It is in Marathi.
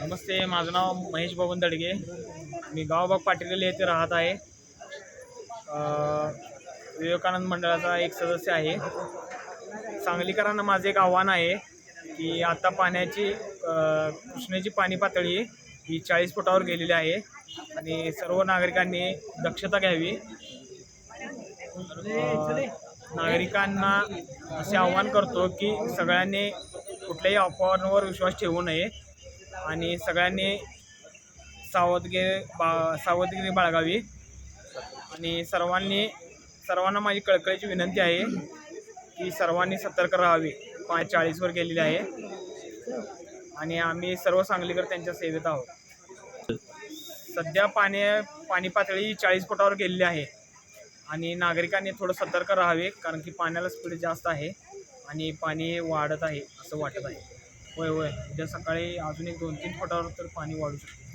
नमस्ते माझं नाव महेश बबन दडगे. मी गावबाग पाटील येथे राहत आहे. विवेकानंद मंडळाचा एक सदस्य आहे. सांगलीकरांना माझं एक आव्हान आहे की आता पाण्याची कृष्णेची पाणी पातळी ही चाळीस फुटावर गेलेली आहे आणि सर्व नागरिकांनी दक्षता घ्यावी. नागरिकांना असे आव्हान करतो की सगळ्यांनी कुठल्याही अफवांवर विश्वास ठेवू नये. आणि सगळ्यांनी सावधगिरी बा सावधगिरी बाळगावी. आणि सर्वांनी सर्वांना माझी कळकळीची विनंती आहे की सर्वांनी सतर्क राहावी. पाच चाळीसवर गेलेली आहे. आणि आम्ही सर्व सांगलीकर त्यांच्या सेवेत आहोत. सध्या पाणी पाणी पातळी चाळीस फुटावर गेलेली आहे. आणि नागरिकांनी थोडं सतर्क राहावे कारण की पाण्याला स्पीड जास्त आहे आणि पाणी वाढत आहे असं वाटत आहे. होय होय. उद्या सकाळी अजून एक दोन तीन फुटावर तर पाणी वाढू शकते.